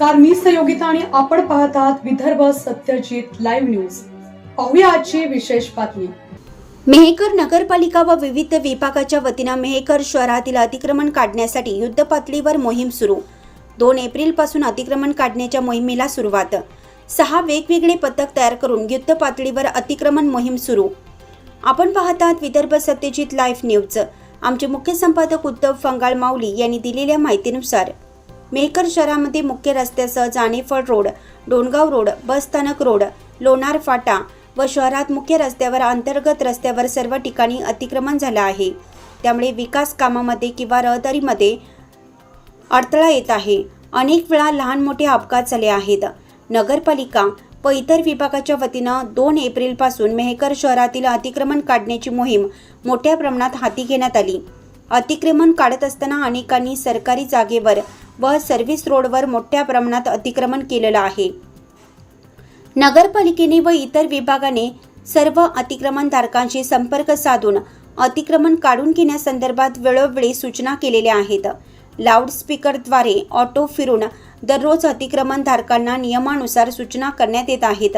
नमस्कार मी सहयोगिता आणि आपण पाहत आहात विदर्भ सत्यजित लाईव्ह न्यूज. पाहूया आजची विशेष बातमी. मेहकर नगरपालिका व विविध विभागाच्या वतीनं मेहकर शहरातील अतिक्रमण काढण्यासाठी युद्धपातळीवर मोहीम सुरू. दोन एप्रिलपासून अतिक्रमण काढण्याच्या मोहिमेला सुरुवात. सहा वेगवेगळे पथक तयार करून युद्ध पातळीवर अतिक्रमण मोहीम सुरू. आपण पाहत आहात विदर्भ सत्यजित लाईव्ह न्यूज. आमचे मुख्य संपादक उद्धव फंगाळ माऊली यांनी दिलेल्या माहितीनुसार मेहकर शहरामध्ये मुख्य रस्त्यासह Janephal road Dongaon road bus स्थानक रोड लोणार फाटा व शहरात मुख्य रस्त्यावर अंतर्गत रस्त्यावर सर्व ठिकाणी अतिक्रमण झालं आहे. त्यामुळे विकास कामामध्ये किंवा रहदारीमध्ये अडथळा येत आहे. अनेक वेळा लहान मोठे अपघात झाले आहेत. नगरपालिका व इतर विभागाच्या वतीनं दोन एप्रिलपासून मेहकर शहरातील अतिक्रमण काढण्याची मोहीम मोठ्या प्रमाणात हाती घेण्यात आली. अतिक्रमण काढत असताना अनेकांनी सरकारी जागेवर व सर्व्हिस रोडवर मोठ्या प्रमाणात अतिक्रमण केलेलं आहे. नगरपालिकेने व इतर विभागाने सर्व अतिक्रमणधारकांशी संपर्क साधून अतिक्रमण काढून घेण्यासंदर्भात वेळोवेळी सूचना केलेल्या आहेत. लाऊडस्पीकरद्वारे ऑटो फिरून दररोज अतिक्रमणधारकांना नियमानुसार सूचना करण्यात येत आहेत.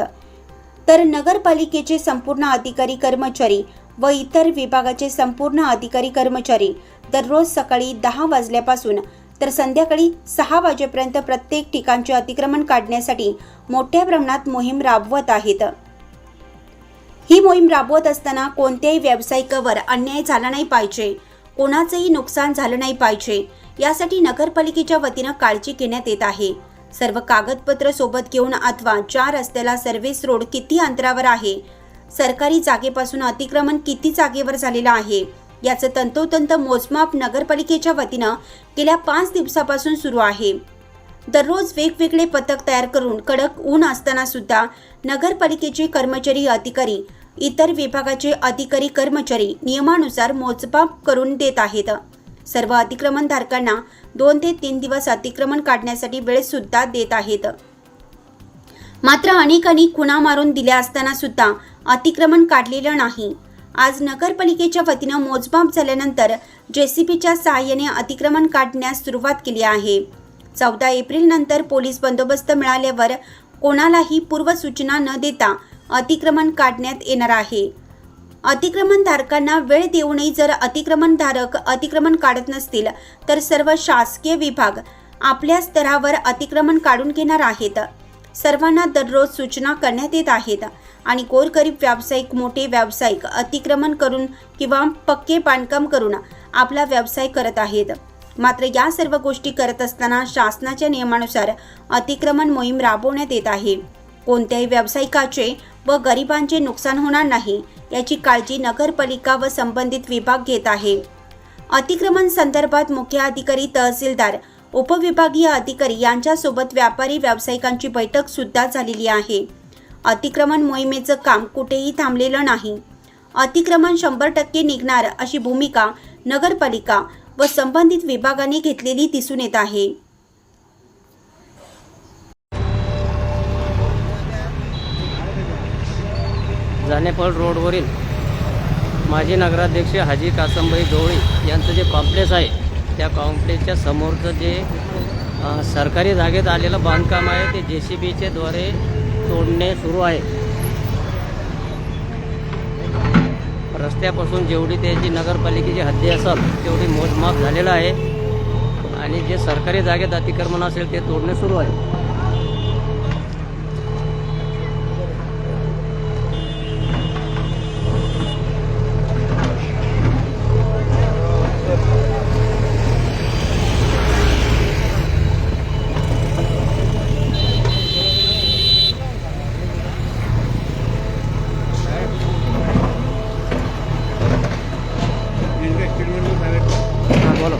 तर नगरपालिकेचे संपूर्ण अधिकारी कर्मचारी व इतर विभागाचे संपूर्ण अधिकारी कर्मचारी दररोज सकाळी दहा वाजल्यापासून तर संध्याकाळी सहा वाजेपर्यंत प्रत्येक ठिकाणचे अतिक्रमण काढण्यासाठी मोठ्या प्रमाणात मोहीम राबवत आहेत. ही मोहीम राबवत असताना कोणत्याही व्यावसायिकावर अन्याय झाला नाही पाहिजे कोणाचंही नुकसान झालं नाही पाहिजे यासाठी नगरपालिकेच्या वतीनं काळजी घेण्यात येत आहे. सर्व कागदपत्र सोबत घेऊन अथवा ज्या रस्त्याला सर्व्हिस रोड किती अंतरावर आहे सरकारी जागेपासून अतिक्रमण किती जागेवर झालेलं आहे? याचं तंतोतंत मोजमाप नगरपालिकेच्या वतीनं गेल्या पाच दिवसापासून सुरू आहे. दररोज वेगवेगळे पथक तयार करून कडक ऊन असताना सुद्धा नगरपालिकेचे कर्मचारी अधिकारी इतर विभागाचे अधिकारी कर्मचारी नियमानुसार मोजमाप करून देत आहेत. सर्व अतिक्रमणधारकांना दोन ते तीन दिवस अतिक्रमण काढण्यासाठी वेळ सुद्धा देत आहेत. मात्र अनेकांनी खुणा मारून दिल्या असताना सुद्धा अतिक्रमण काढलेलं नाही. आज नगरपालिकेच्या वतीनं मोजमाप झाल्यानंतर जेसीबीच्या सहाय्याने अतिक्रमण काढण्यास सुरुवात केली आहे. चौदा एप्रिल नंतर पोलीस बंदोबस्त मिळाल्यावर कोणालाही पूर्वसूचना न देता अतिक्रमण काढण्यात येणार आहे. अतिक्रमणधारकांना वेळ देऊनही जर अतिक्रमणधारक अतिक्रमण काढत नसतील तर सर्व शासकीय विभाग आपल्या स्तरावर अतिक्रमण काढून घेणार आहेत. सर्वांना दररोज सूचना करण्यात येत आहेत. आणि गोरगरीब व्यावसायिक मोठे व्यावसायिक अतिक्रमण करून किंवा पक्के बांधकाम करून आपला व्यवसाय करत आहेत. मात्र या सर्व गोष्टी करत असताना शासनाच्या नियमानुसार अतिक्रमण मोहीम राबवण्यात येत आहे. कोणत्याही व्यावसायिकाचे व गरिबांचे नुकसान होणार नाही याची काळजी नगरपालिका व संबंधित विभाग घेत आहे. अतिक्रमण संदर्भात मुख्य अधिकारी तहसीलदार उपविभागीय अधिकारी यांच्यासोबत व्यापारी व्यावसायिकांची बैठक सुद्धा झालेली आहे. अतिक्रमण मोहिमेचं काम कुठेही थांबलेलं नाही. अतिक्रमण शंभर टक्के निघणार अशी भूमिका नगरपालिका व संबंधित विभागाने घेतलेली दिसून येत आहे. जानेफळ रोडवरील माजी नगराध्यक्ष हाजी कासमबाई गवळी यांचं जे कॉम्प्लेक्स आहे त्या कॉम्प्लेक्सच्या समोरचं जे सरकारी जागेत आलेलं बांधकाम आहे ते जे सी बीच्याद्वारे द्वारे तोडणे सुरू आहे. रस्त्यापासून जेवढी त्याची नगरपालिकेची हद्दी असाल तेवढी मोजमाप झालेलं आहे. आणि जे सरकारी जागेत अतिक्रमण असेल ते तोडणे सुरू आहे हाँ बोलो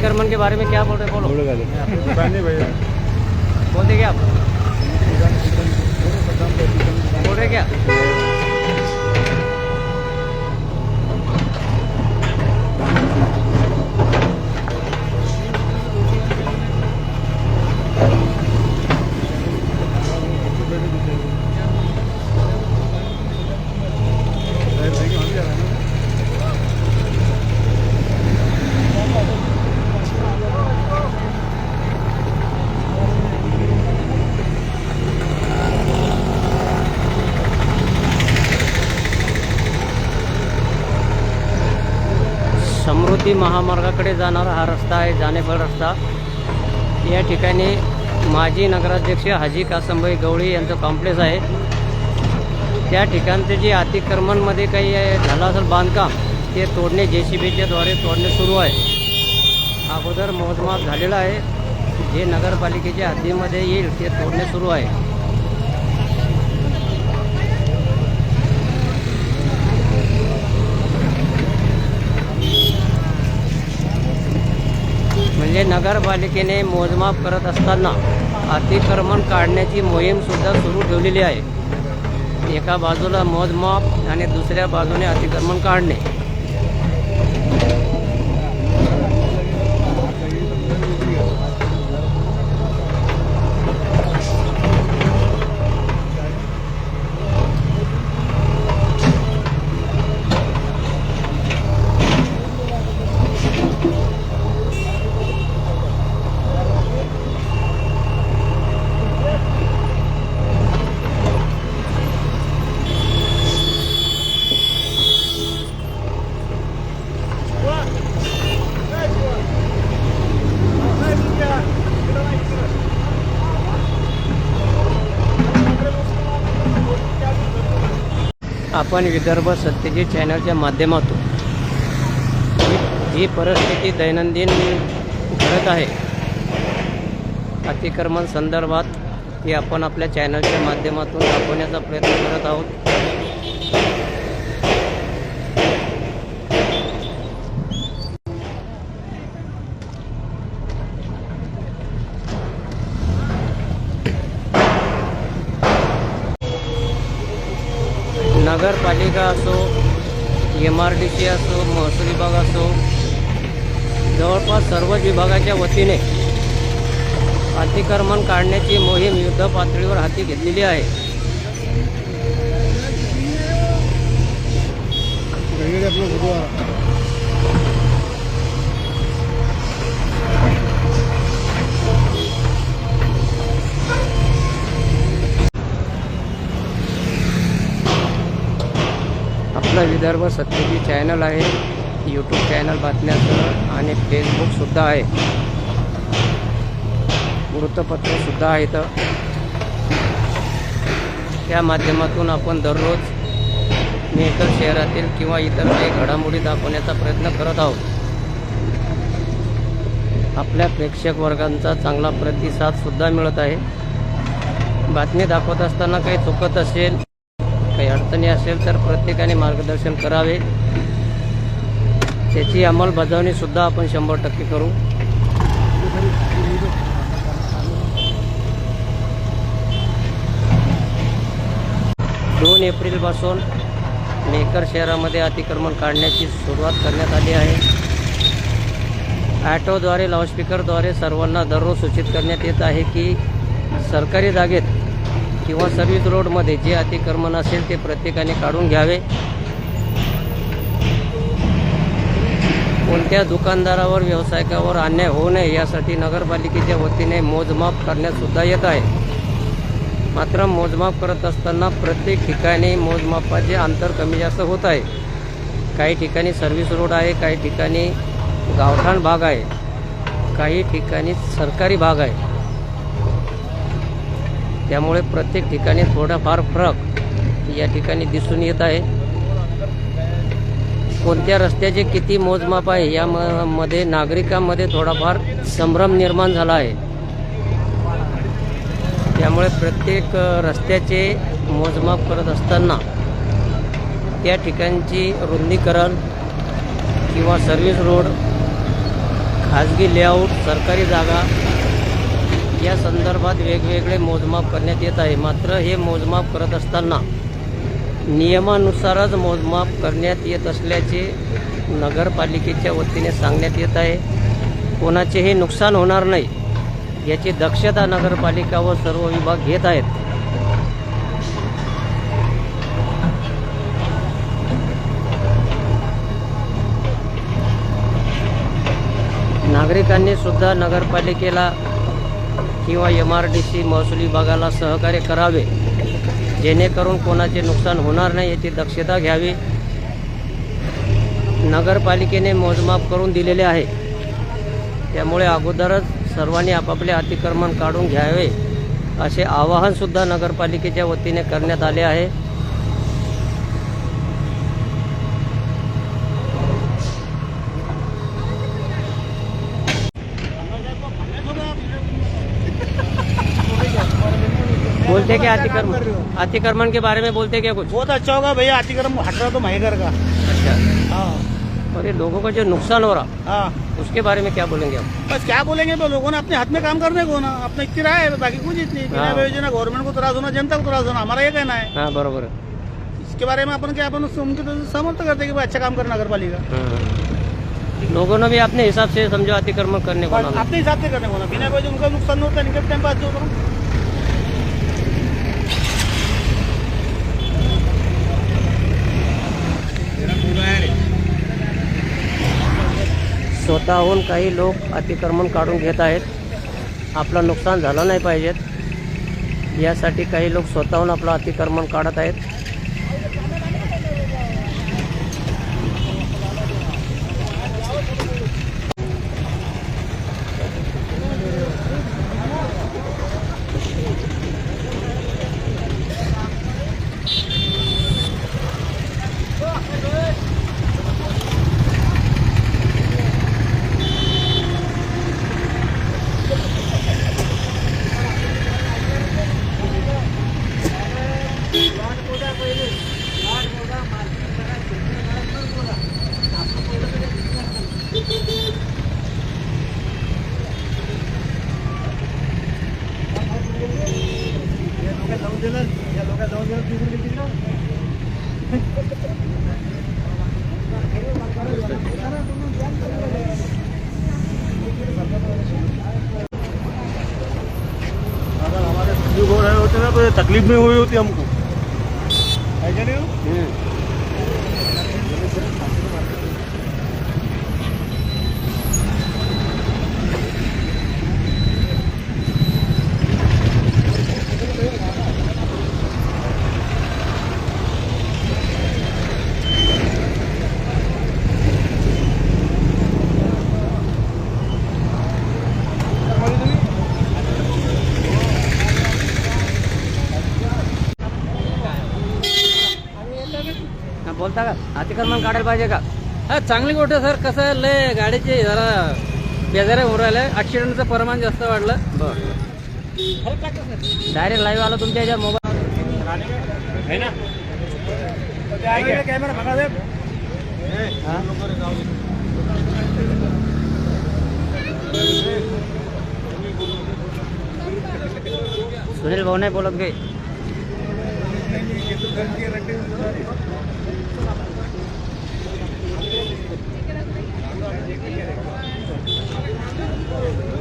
बोलो बोलो अतिक्रमण के बारे में क्या बोल रहे बोलो। बोलते समृद्धी महामार्गाकडे जाणारा हा रस्ता आहे जानेफळ रस्ता. या ठिकाणी माजी नगराध्यक्ष हाजी कासंबाई गवळी यांचं कॉम्प्लेक्स आहे. त्या ठिकाणचे जे अतिक्रमणमध्ये काही झालं असेल बांधकाम ते तोडणे जे सी बीच्या द्वारे तोडणे सुरू आहे. अगोदर मोजमाप झालेला आहे. जे नगरपालिकेच्या हद्दीमध्ये येईल ते तोडणे सुरू आहे. हल्ले नगरपालिकेने मोजमाप करत असताना अतिक्रमण काढण्याची मोहीमसुद्धा सुरू ठेवलेली आहे. एका बाजूला मोजमाप आणि दुसऱ्या बाजूने अतिक्रमण काढणे. आपण विदर्भ सत्यजित चॅनलच्या माध्यमातून ही परिस्थिती दैनंदिन घडत आहे. अतिक्रमण संदर्भात ती आपण आपल्या चॅनलच्या माध्यमातून दाखवण्याचा प्रयत्न करत आहोत. नगरपालिका असो एम आर डी सी असो महसूल विभाग असो जवळपास सर्वच विभागाच्या वतीने अतिक्रमण काढण्याची मोहीम युद्ध पातळीवर हाती घेतलेली आहे. आपला विदर्भ सत्यजी चॅनल आहे यूट्यूब चॅनल बातम्याचं आणि फेसबुकसुद्धा आहे. वृत्तपत्रसुद्धा आहेत. त्या माध्यमातून आपण दररोज मेकर शहरातील किंवा इतर काही घडामोडी दाखवण्याचा प्रयत्न करत आहोत. आपल्या प्रेक्षक वर्गांचा चांगला प्रतिसादसुद्धा मिळत आहे. बातमी दाखवत असताना काही चुकत असेल काही अडचणी असेल तर प्रत्येकाने मार्गदर्शन करावे. त्याची अंमलबजावणीसुद्धा आपण शंभर टक्के करू. दोन एप्रिलपासून मेकर शहरामध्ये अतिक्रमण काढण्याची सुरुवात करण्यात आली आहे. ॲटोद्वारे लाऊडस्पीकरद्वारे सर्वांना दररोज सूचित करण्यात येत आहे की सरकारी जागेत किंवा सर्व्हिस रोडमध्ये जे अतिक्रमण असेल ते प्रत्येकाने काढून घ्यावे. कोणत्या दुकानदारावर व्यावसायिकावर अन्याय होऊ नये यासाठी नगरपालिकेच्या वतीने मोजमाप करण्यातसुद्धा येत आहे. मात्र मोजमाप करत असताना प्रत्येक ठिकाणी मोजमापाचे अंतर कमी जास्त होत आहे. काही ठिकाणी सर्व्हिस रोड आहे काही ठिकाणी गावठाण भाग आहे. काही ठिकाणी सरकारी भाग आहे. त्यामुळे प्रत्येक ठिकाणी थोडाफार फरक या ठिकाणी दिसून येत आहे. कोणत्या रस्त्याचे किती मोजमाप आहे या म- मध्ये नागरिकांमध्ये थोडाफार संभ्रम निर्माण झाला आहे. त्यामुळे प्रत्येक रस्त्याचे मोजमाप करत असताना त्या ठिकाणची रुंदीकरण किंवा सर्व्हिस रोड खाजगी लेआउट सरकारी जागा या संदर्भात वेगवेगळे मोजमाप करण्यात येत आहे. मात्र हे मोजमाप करत असताना नियमानुसारच मोजमाप करण्यात येत असल्याचे नगरपालिकेच्या वतीने सांगण्यात येत आहे. कोणाचेही नुकसान होणार नाही याची दक्षता नगरपालिका व सर्व विभाग घेत आहेत. नागरिकांनी सुद्धा नगरपालिकेला किंवा एम आर डी सी महसूल विभागाला सहकार्य करावे जेणेकरून कोणाचे नुकसान होणार नाही याची दक्षता घ्यावी. नगरपालिकेने मोजमाप करून दिलेले आहे. त्यामुळे अगोदरच सर्वांनी आपापले अतिक्रमण काढून घ्यावे असे आवाहनसुद्धा नगरपालिकेच्या वतीने करण्यात आले आहे. बोलते क्या अतिक्रमण अतिक्रमण के बारे में बोलते क्या कुछ? बहुत अच्छा होगा भैया अतिक्रम हट रहा तो महंगर का अच्छा। हाँ। और ये लोगों का जो नुकसान हो रहा हाँ। उसके बारे में क्या बोलेंगे आप? बस क्या बोलेंगे तो लोगों ने अपने हाथ में काम करने को ना अपने इतनी राय है बाकी कुछ इतनी। हाँ। योजना गवर्नमेंट को त्रास होना जनता को त्रास होना हमारा ये कहना है। हाँ बरोबर है। इसके बारे में अपन क्या अपन उनके तो समर्थ करते हैं कि अच्छा काम करना नगर पालिका हाँ। लोगों ने भी अपने हिसाब से समझो अतिक्रमण करने को अपने हिसाब से करने को ना बिना वजह उनका नुकसान होता निकल टाइम पास जो स्वतःहून काही लोक अतिक्रमण काढून घेत आहेत. आपलं नुकसान झालं नाही पाहिजेत. यासाठी काही लोक स्वतःहून आपलं अतिक्रमण काढत आहेत अगर हमारे बुजुर्ग हो रहे होते ना तो ये तकलीफ नहीं हुई होती हमको है क्या नहीं हा, बोलता का अतिक्रमण काढायला पाहिजे का? हा चांगली गोष्ट सर. कसं आहे, लय गाडीचे जरा बेजारे होऊन राहिले ॲक्सिडेंटचं प्रमाण जास्त वाढलं. बरं. डायरेक्ट लाईव्ह आला तुमच्या याच्यावर मोबाईल कैमरा सुनील भाऊ नाही बोलत काही. Thank you.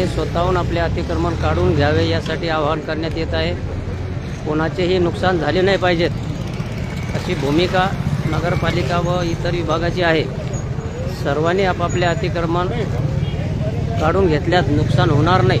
नागरिकांनी स्वतःहून आपले अतिक्रमण काढून घ्यावे यासाठी आवाहन करण्यात येत आहे. कोणाचेही नुकसान झाले नाही पाहिजेत अशी भूमिका नगरपालिका व इतर विभागाची आहे. सर्वांनी आपापले अतिक्रमण काढून घेतल्यास नुकसान होणार नाही.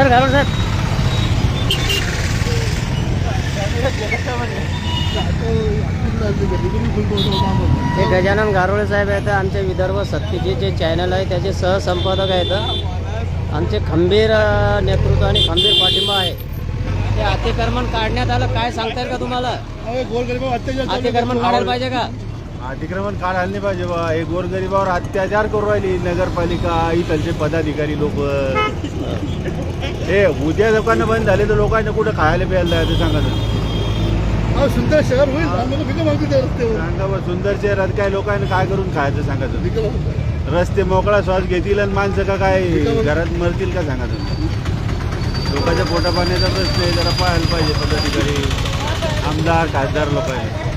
सर घालून सर हे गजानन गारोळे साहेब आहेत आमचे विदर्भ सत्तेचे जे चॅनल आहे त्याचे सहसंपादक आहेत. आमचे खंबीर नेतृत्व आणि खंबीर पाठिंबा आहे. ते अतिक्रमण काढण्यात आलं काय सांगता येईल का तुम्हाला. अतिक्रमण काढायला पाहिजे का? अतिक्रमण काढायला नाही पाहिजे बा. हे गोरगरीबावर अत्याचार करू राहिली नगरपालिका इथलचे पदाधिकारी लोक. हे उद्या दुकानं बंद झाले तर लोकांना कुठं खायला प्यायला जायचं सांगा ना. सुंदर शहर होईल. सांगा बरं सुंदर शहरात काय लोकांना काय करून खायचं सांगा तुम्ही. रस्ते मोकळा श्वास घेतील आणि माणसं का काय घरात मरतील का सांगा तुम्ही लोकांच्या पोटा पाण्याचा प्रश्न आहे जरा पाहायला पाहिजे पदाधिकारी. आमदार खासदार लोकांनी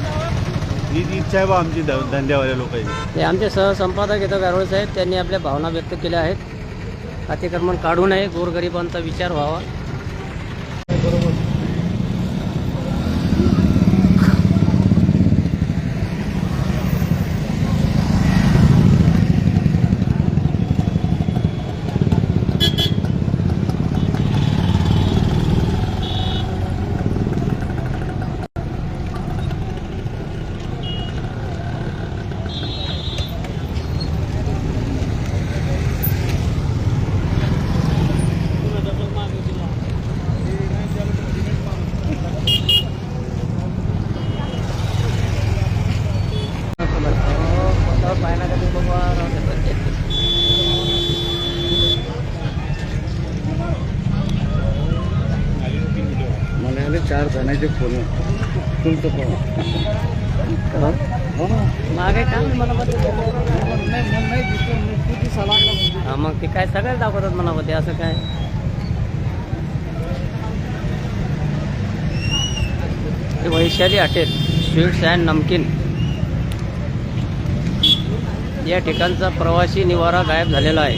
हीच इच्छा आहे बा आमची ध- धंद्यावाल्या लोकांची. ते आमचे सहसंपादक येतं गारोळे साहेब त्यांनी आपल्या भावना व्यक्त केल्या आहेत. अतिक्रमण काढू नये. गोरगरिबांचा विचार व्हावा. तुमचं पण मागे काम हा मग ते काय सगळ्याच दाखवतात मनामध्ये असं काय? वैशाली हॉटेल स्वीट्स अँड नमकीन. या ठिकाणचा प्रवासी निवारा गायब झालेला आहे.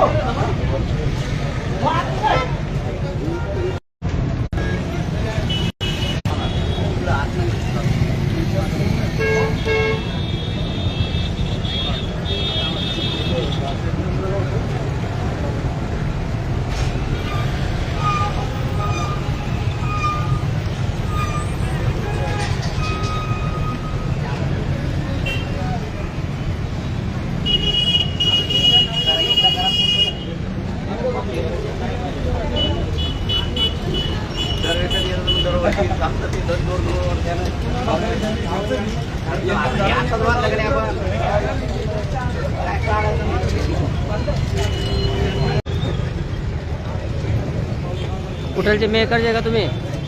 कुठलचे मेकरचे का तुम्ही?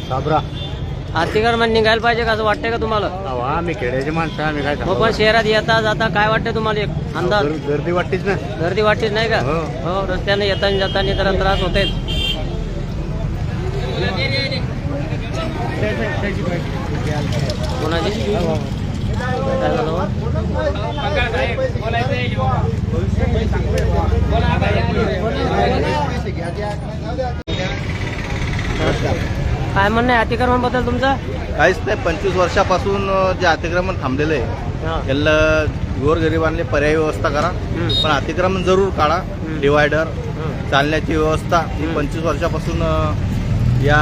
साबरा. अतिक्रमण निघायला पाहिजे का असं वाटतंय का तुम्हाला? आम्ही खेड्याचे माणसं आम्ही काय मग पण शहरात येता जाता काय वाटतं तुम्हाला एक अंदाज? गर्दी- गर्दी वाटतेच ना. गर्दी वाटते नाही का? हो. हो रस्त्याने येताना जाताना जरा त्रास होते कोणाची काय म्हणणं आहे अतिक्रमणाबद्दल तुमचं काहीच नाही पंचवीस वर्षापासून जे अतिक्रमण थांबलेलं आहे हा. याला गोरगरिबांना पर्यायी व्यवस्था करा. पण अतिक्रमण जरूर काढा. डिवायडर. चालण्याची व्यवस्था ही. पंचवीस वर्षापासून या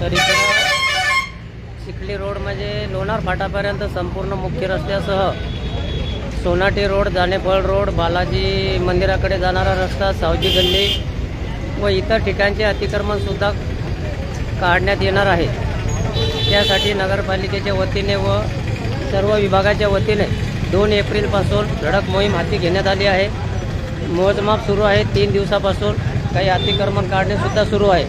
तर इकडं चिखली रोड म्हणजे लोणार फाटापर्यंत संपूर्ण मुख्य रस्त्यासह सोनाटी रोड जानेफळ रोड बालाजी मंदिराकडे जाणारा रस्ता सावजी गल्ली व इतर ठिकाणचे अतिक्रमणसुद्धा काढण्यात येणार आहे. त्यासाठी नगरपालिकेच्या वतीने व सर्व विभागाच्या वतीने दोन एप्रिलपासून धडक मोहीम हाती घेण्यात आली आहे. मोजमाप सुरू आहे. तीन दिवसापासून काही अतिक्रमण काढणेसुद्धा सुरू आहे.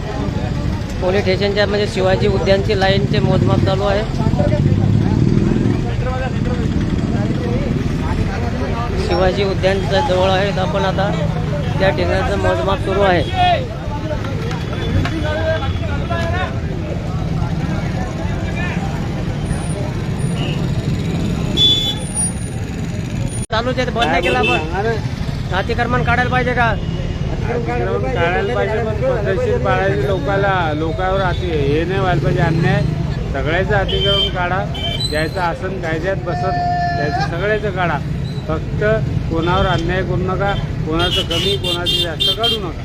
पोलीस स्टेशनच्या म्हणजे शिवाजी उद्यानची लाईनचे मोजमाप चालू आहे. शिवाजी उद्यानच्या जवळ आहेत आपण आता त्या ठिकाणाचं मोजमाप सुरू आहे. चालूच आहे बंद केला आपण. अतिक्रमण काढायला पाहिजे का? काढायला पाहिजे पण पद्धतशीर पाळायची लोकाला लोकांवर अति हे नाही व्हायला पाहिजे अन्याय. सगळ्याचं अतिक्रमण काढा. ज्याचं आसन कायद्यात बसत त्याचं सगळ्याचं काढा. फक्त कोणावर अन्याय करू नका कोणाचं कमी कोणाचं जास्त काढू नका.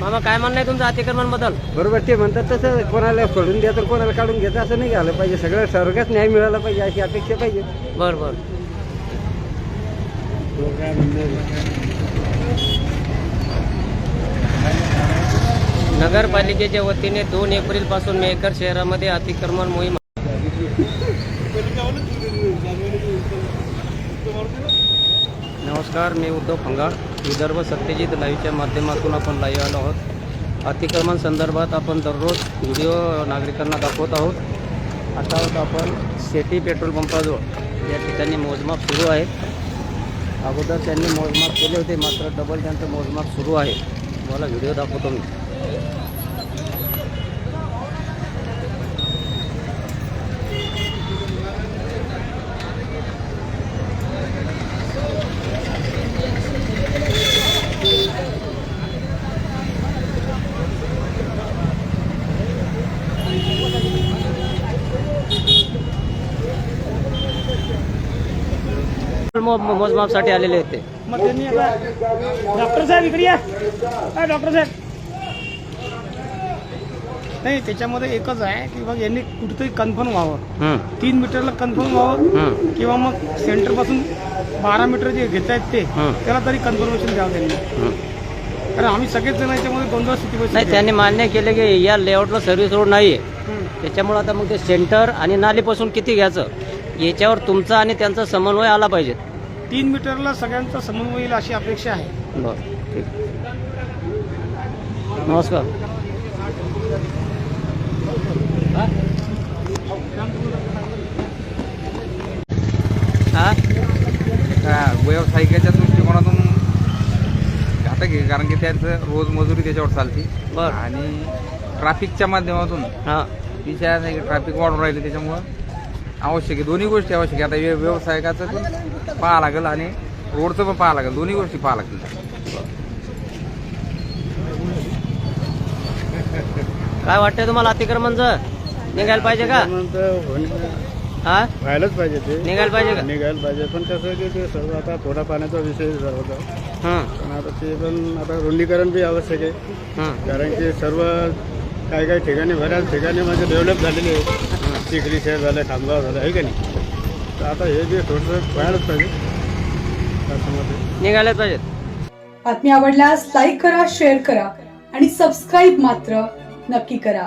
मामा काय म्हणणं आहे तुमचं अतिक्रमणबद्दल? बरोबर ते म्हणतात तसं कोणाला सोडून द्यायचं कोणाला काढून घ्यायचं असं नाही झालं पाहिजे. सगळ्या सर्वच न्याय मिळाला पाहिजे अशी अपेक्षा पाहिजे. बरं बरं काय म्हणणं नगरपालिकेच्या वतीने दोन एप्रिलपासून मेहकर शहरामध्ये अतिक्रमण मोहीम नमस्कार मी उद्धव फंगाळ विदर्भ सत्यजित लाईव्हच्या माध्यमातून आपण लाईव्ह आलो आहोत. अतिक्रमण संदर्भात आपण दररोज व्हिडिओ नागरिकांना दाखवत आहोत. आता आहोत आपण शेती पेट्रोल पंपाजवळ. या ठिकाणी मोजमाप सुरू आहे. अगोदर त्यांनी मोजमाप केले होते मात्र डबल त्यांचं मोजमाप सुरू आहे. तुम्हाला व्हिडिओ दाखवतो मी. मोजमापसाठी आलेले होते. डॉक्टर साहेब इकडे या. डॉक्टर साहेब. नाही त्याच्यामध्ये एकच आहे की बघ यांनी कुठेतरी कन्फर्म व्हावं. तीन मीटरला कन्फर्म व्हावं किंवा मग सेंटरपासून बारा मीटर जे घेत आहेत ते. त्याला तरी कन्फर्मेशन द्यावं त्यांनी. हं. कारण आम्ही सगळेच जण याच्यामध्ये गोंधळ स्थिती नाही त्यांनी मान्य केले की या लेआउटला सर्व्हिस रोड नाही आहे त्याच्यामुळे आता मग ते सेंटर आणि नालीपासून किती घ्यायचं? याच्यावर तुमचा आणि त्यांचा समन्वय आला पाहिजे. तीन मीटरला सगळ्यांचा समन्वय येईल अशी अपेक्षा आहे. बरं ठीक. नमस्कार हा व्यावसायिकाच्या दृष्टिकोनातून घातक आहे कारण की त्यांचं रोज मजुरी त्याच्यावर चालते. बरं. आणि ट्रॅफिकच्या माध्यमातून हां. विषया ट्रॅफिक वाढून राहिले त्याच्यामुळं आवश्यक आहे. दोन्ही गोष्टी आवश्यक आहे. आता व्य- व्यावसायिकाचं पण पाहा लागेल आणि रोडचं पण पाहा लागेल. दोन्ही गोष्टी पाहा लागतील. काय वाटतंय तुम्हाला अतिक्रमणचं? निघायला पाहिजे का? हा? व्हायलाच पाहिजे ते. निघायला पाहिजे का? निघायला पाहिजे. पण कसं की ते सर्व आता पोटा पाण्याचा विषय होता. हं, पण आता ते पण आता रुंदीकरण बी आवश्यक आहे. हं, कारण की सर्व काही काही ठिकाणी बऱ्याच ठिकाणी म्हणजे डेव्हलप झालेले आहे. चिखली शहर झालं खामगाव झालं आहे का नाही? तर आता हे जे थोडंसं व्हायलाच पाहिजे. असं मत आहे. निघायलाच पाहिजे. बातमी आवडल्यास लाईक करा शेअर करा आणि सबस्क्राईब मात्र नक्की करा.